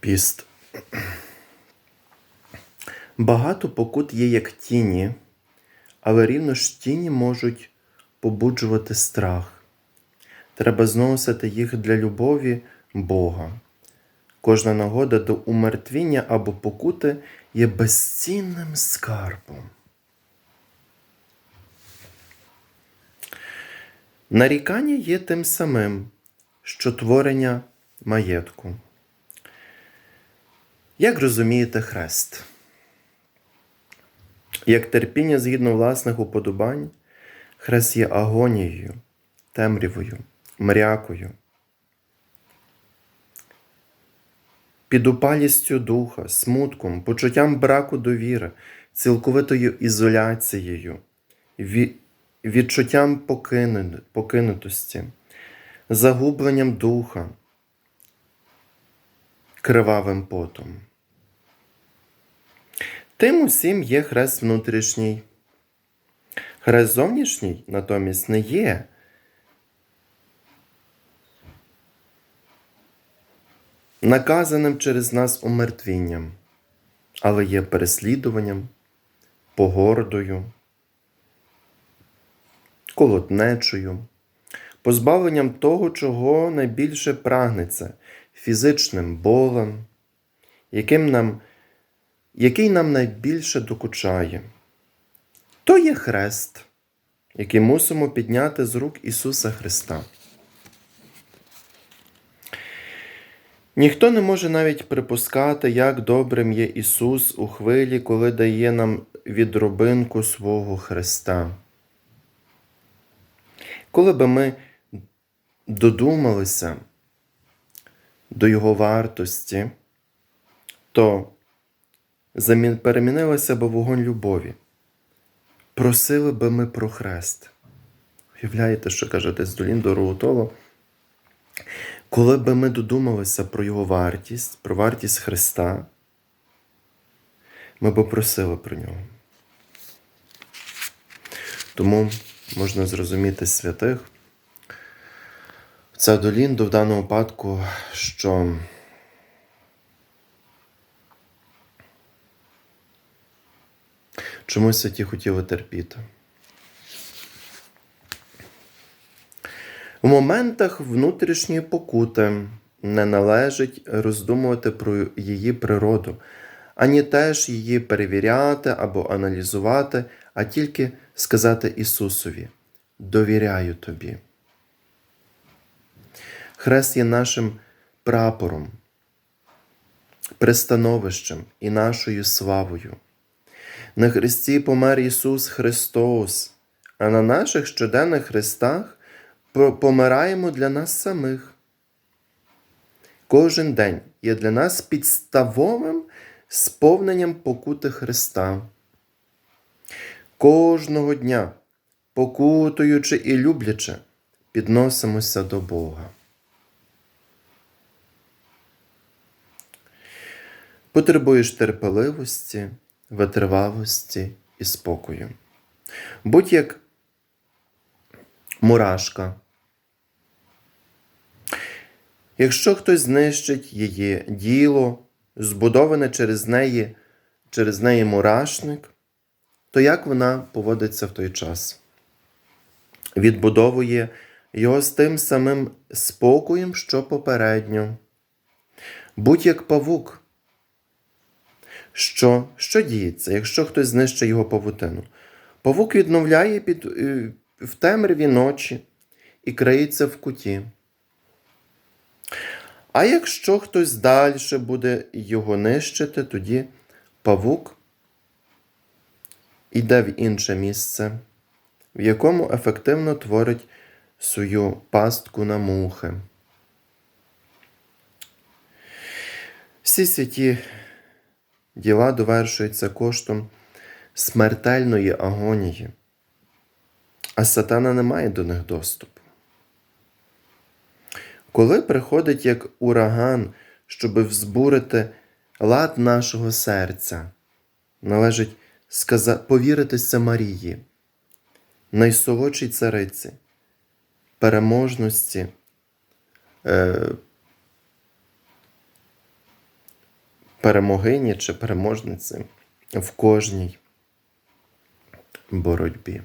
Піст. Багато покут є як тіні, але рівно ж тіні можуть побуджувати страх. Треба зносити їх для любові Бога. Кожна нагода до умертвіння або покути є безцінним скарбом. Нарікання є тим самим, що творення маєтку. Як розумієте хрест? Як терпіння згідно власних уподобань, хрест є агонією, темрявою, мрякою, підупалістю духа, смутком, почуттям браку довіри, цілковитою ізоляцією, відчуттям покину- покинутості, загубленням духа, кривавим потом. Тим усім є хрест внутрішній. Хрест зовнішній натомість не є. Наказаним через нас умертвінням, але є переслідуванням, погордою, колотнечою, позбавленням того, чого найбільше прагнеться, фізичним болем, яким нам який нам найбільше докучає. То є хрест, який мусимо підняти з рук Ісуса Христа. Ніхто не може навіть припускати, як добрим є Ісус у хвилі, коли дає нам відробинку свого Христа. Коли би ми додумалися до Його вартості, то. Перемінилася би вогонь любові. Просили би ми про хрест. Уявляєте, що каже десь Долін до Руутоло? Коли би ми додумалися про його вартість, про вартість Христа, ми б просили про нього. Тому можна зрозуміти святих. Це Долінду в даному випадку, що Чому святі хотіли терпіти? У моментах внутрішньої покути не належить роздумувати про її природу, ані теж її перевіряти або аналізувати, а тільки сказати Ісусові: довіряю тобі. Хрест є нашим прапором, пристановищем і нашою славою. На Христі помер Ісус Христос, а на наших щоденних хрестах помираємо для нас самих. Кожен день є для нас підставовим сповненням покути Христа. Кожного дня, покутуючи і люблячи, підносимося до Бога. Потребуєш терпеливості витривалості і спокою. Будь як мурашка. Якщо хтось знищить її діло, збудоване через неї, через неї мурашник, то як вона поводиться в той час? Відбудовує його з тим самим спокоєм, що попередньо. Будь як павук, що що діється, якщо хтось знищить його павутину? Павук відновляє під, е, в темряві ночі і криється в куті. А якщо хтось далі буде його нищити, тоді павук йде в інше місце, в якому ефективно творить свою пастку на мухи. Всі святі діла довершуються коштом смертельної агонії, а сатана не має до них доступу. Коли приходить як ураган, щоб взбурити лад нашого серця, належить сказа... повіритися Марії, найсолодшій цариці, переможності, е... перемогині чи переможниці в кожній боротьбі.